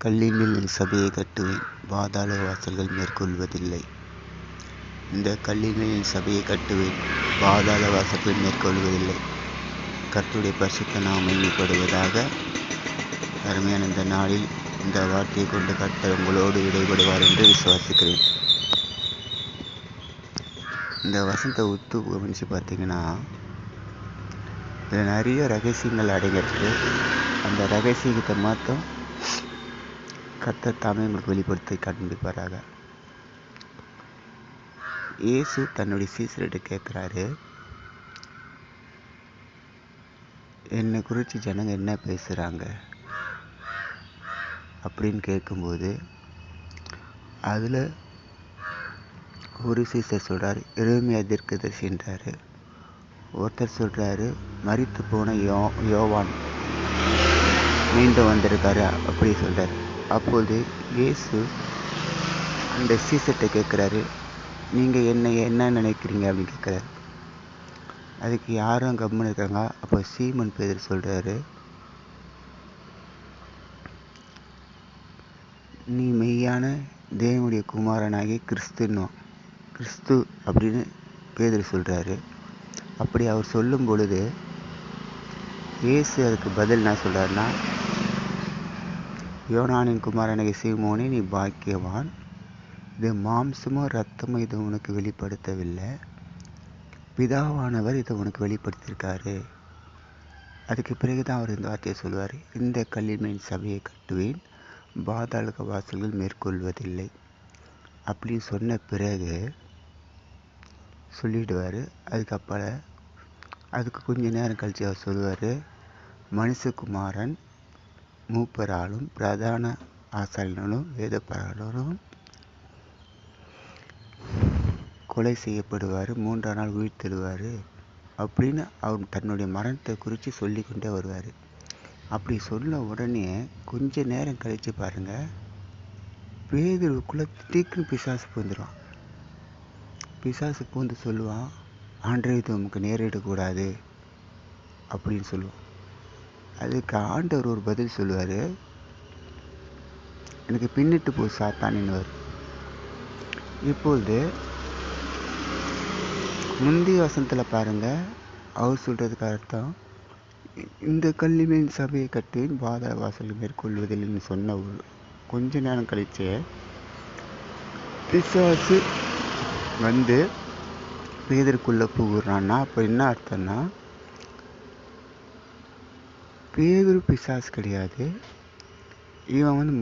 கல்லினில் சபையை கட்டுவேன் பாதாள வாசல்கள் மேற்கொள்வதில்லை. இந்த கல்லினில் சபையை கட்டுவேன் பாதாள வாசல்கள் மேற்கொள்வதில்லை. கற்றுடைய பரிசுத்த நாம் மகிமைப்படுவதாக அருமையான இந்த நாளில் இந்த வார்த்தையை கொண்டு கர்த்தர் உங்களோடு இடைபடுவார் என்று விசுவாசிக்கிறேன். இந்த வசந்த உத்து கவனித்து பார்த்தீங்கன்னா இதில் நிறைய ரகசியங்கள் அடங்கியிருக்கு. அந்த ரகசியத்தை மாற்றம் கர்த்தர் தாமே உங்களுக்கு வெளிப்படுத்தி காண்பிப்பாராக. இயேசு தன்னுடைய சீசர்கிட்ட கேட்குறாரு என்னை குறித்து ஜனங்க என்ன பேசுகிறாங்க அப்படின்னு கேட்கும்போது அதில் ஒரு சீசர் சொல்கிறார் எருமையா தீர்க்கதரிசின்றாரு ஒருத்தர் சொல்கிறாரு மறித்து போன யோ யோவான் மீண்டும் வந்திருக்காரு அப்படி சொல்கிறார் அப்போது இயேசு அந்த சீசர்கிட்ட கேட்குறாரு. நீங்கள் என்ன என்ன நினைக்கிறீங்க அப்படின்னு கேட்குறாரு. அதுக்கு யாரும் கம்முன்னு இருக்காங்க. அப்போ சீமன் பேதர் சொல்கிறாரு நீ மெய்யான தேவனுடைய குமாரனாகி கிறிஸ்துன்னு. கிறிஸ்து அப்படின்னு பேதர் சொல்கிறாரு அப்படி அவர் சொல்லும் பொழுது இயேசு அதுக்கு பதில் என்ன சொல்கிறாருன்னா யோனானின் குமாரனாகிய சீமோனே நீ பாக்கியவான் இது மாம்சமோ ரத்தமோ இது உனக்கு வெளிப்படுத்தவில்லை. பிதாவானவர் இதை உனக்கு வெளிப்படுத்தியிருக்காரு. அதுக்கு பிறகு தான் அவர் இந்த வார்த்தையை சொல்லுவார் இந்த கல்லின்மையின் சபையை கட்டுவேன் பாதாள வாசல்கள் மேற்கொள்வதில்லை. அப்படின்னு சொன்ன பிறகு சொல்லிடுவார். அதுக்கப்புறம் அதுக்கு கொஞ்ச நேரம் கழித்து அவர் சொல்லுவார் மனுஷகுமாரன் மூப்பராலும் பிரதான ஆசாரியனும் வேதப்பாரரும் கொலை செய்யப்படுவார் மூன்றாம் நாள் உயிர்த்தெழுவார் அப்படின்னு அவர் தன்னுடைய மரணத்தை குறித்து சொல்லி கொண்டே வருவார். அப்படி சொன்ன உடனே கொஞ்ச நேரம் கழித்து பாருங்கள் பேதருக்குள்ளே திடீர்னு பிசாசு பூந்துடுவான் பிசாசு பூந்து சொல்லுவான் ஆண்டரை இது உமக்கு நேரிடக்கூடாது அப்படின்னு சொல்லுவான். அதுக்கு ஆண்டவர் ஒரு பதில் சொல்லுவார். எனக்கு பின்னிட்டு போ சாத்தானின்னுவார் இப்பொழுது முந்தைய வசனத்தில் பாருங்கள் அவர் சொல்கிறதுக்கு அர்த்தம் இந்த கல்லிமேன் சபையை கட்டி பாத வாசல் மேற்கொள்வதில்லைன்னு சொன்ன ஒரு கொஞ்ச நேரம் கழிச்சு பிசாசு வந்து பேதருக்குள்ளே புகுறான்னா அப்போ என்ன அர்த்தம்னா பேதரு பிசாசு கிடையாது. இவன் வந்து